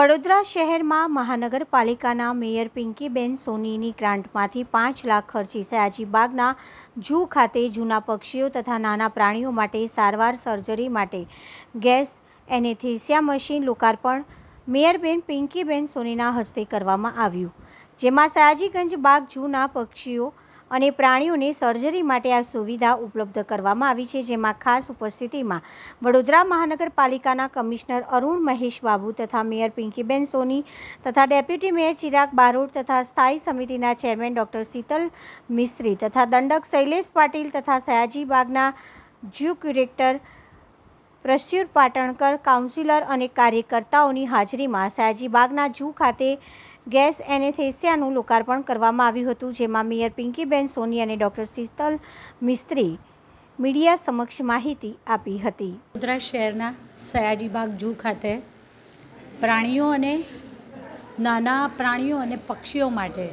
વડોદરા શહેરમાં મહાનગરપાલિકાના મેયર પિંકીબેન સોનીની ગ્રાન્ટમાંથી પાંચ લાખ ખર્ચી સયાજીબાગના ઝૂ ખાતે જૂના પક્ષીઓ તથા નાના પ્રાણીઓ માટે સારવાર સર્જરી માટે ગેસ એનેસ્થેસિયા મશીન લોકાર્પણ મેયરબેન પિંકીબેન સોનીના હસ્તે કરવામાં આવ્યું. જેમાં સયાજીગંજ બાગ ઝૂના પક્ષીઓ અને પ્રાણીઓને સર્જરી માટે આ સુવિધા ઉપલબ્ધ કરવામાં આવી છે, જેમાં ખાસ ઉપસ્થિતિમાં વડોદરા મહાનગરપાલિકાના કમિશનર અરુણ મહેશ બાબુ તથા મેયર પિંકીબેન સોની તથા ડેપ્યુટી મેયર ચિરાગ બારોટ તથા સ્થાયી સમિતિના ચેરમેન ડૉક્ટર શીતલ મિસ્ત્રી તથા દંડક શૈલેષ પાટીલ તથા સયાજી બાગના જ્યુ ક્યુરેક્ટર પ્રસ્યુર પાટણકર, કાઉન્સિલર અને કાર્યકર્તાઓની હાજરીમાં સયાજીબાગના જૂ ખાતે ગેસ એનેસ્થેસિયાનું લોકાર્પણ કરવામાં આવ્યું હતું, જેમાં મેયર પિંકીબેન સોની અને ડૉક્ટર શીતલ મિસ્ત્રી મીડિયા સમક્ષ માહિતી આપી હતી. વડોદરા શહેરના સયાજીબાગ ઝૂ ખાતે પ્રાણીઓ અને નાના પ્રાણીઓ અને પક્ષીઓ માટે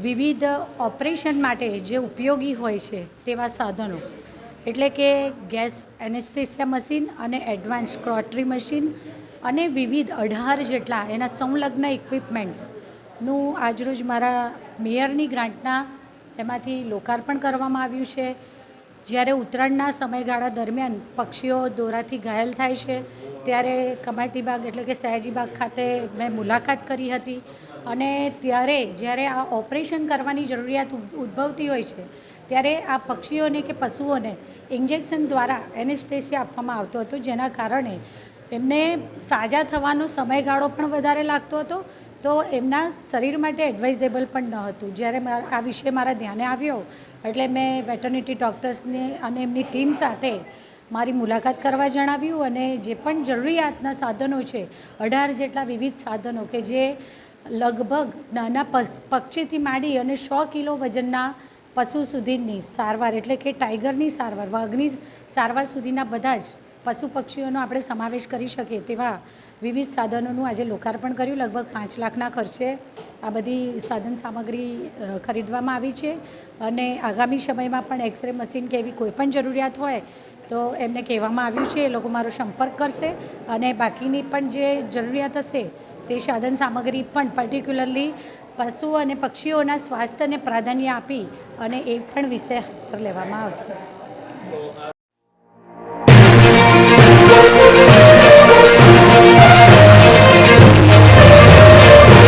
વિવિધ ઓપરેશન માટે જે ઉપયોગી હોય છે તેવા સાધનો, એટલે કે ગેસ એનેસ્થેસિયા મશીન અને એડવાન્સ ક્રોટરી મશીન અને વિવિધ અઢાર જેટલા એના સંલગ્ન ઇક્વિપમેન્ટ્સનું આજરોજ મારા મેયરની ગ્રાન્ટના એમાંથી લોકાર્પણ કરવામાં આવ્યું છે. જ્યારે ઉત્તરાયણના સમયગાળા દરમિયાન પક્ષીઓ દોરાથી ઘાયલ થાય છે, ત્યારે કમાટીબાગ એટલે કે સયાજી બાગ ખાતે મેં મુલાકાત કરી હતી અને ત્યારે જ્યારે આ ઓપરેશન કરવાની જરૂરિયાત ઉદ- ઉદ્ભવતી હોય છે, ત્યારે આ પક્ષીઓને કે પશુઓને ઇન્જેક્શન દ્વારા એનેસ્થેસિયા આપવામાં આવતો હતો, જેના કારણે એમને સાજા થવાનો સમયગાળો પણ વધારે લાગતો હતો, તો એમના શરીર માટે એડવાઇઝેબલ પણ ન હતું. જ્યારે આ વિષય મારા ધ્યાને આવ્યો, એટલે મેં વેટર્નિટી ડૉક્ટર્સને અને એમની ટીમ સાથે મારી મુલાકાત કરવા જણાવ્યું અને જે પણ જરૂરિયાતના સાધનો છે, અઢાર જેટલા વિવિધ સાધનો કે જે લગભગ નાના પક્ષીથી માંડી અને સો કિલો વજનના પશુ સુધીની સારવાર એટલે કે ટાઈગરની સારવાર, વાઘની સારવાર સુધીના બધા જ પશુ પક્ષીઓનો આપણે સમાવેશ કરી શકીએ તેવા વિવિધ સાધનોનું આજે લોકાર્પણ કર્યું. લગભગ પાંચ લાખના ખર્ચે આ બધી સાધન સામગ્રી ખરીદવામાં આવી છે. અને આગામી સમયમાં પણ એક્સરે મશીન કે એવી કોઈપણ જરૂરિયાત હોય તો એમને કહેવામાં આવ્યું છે, એ લોકો મારો સંપર્ક કરશે. અને બાકીની પણ જે જરૂરિયાત હશે તે સાધન સામગ્રી પણ પર્ટિક્યુલરલી પશુ અને પક્ષીઓના સ્વાસ્થ્યને પ્રાધાન્ય આપી અને એ પણ વિષય લેવામાં આવશે.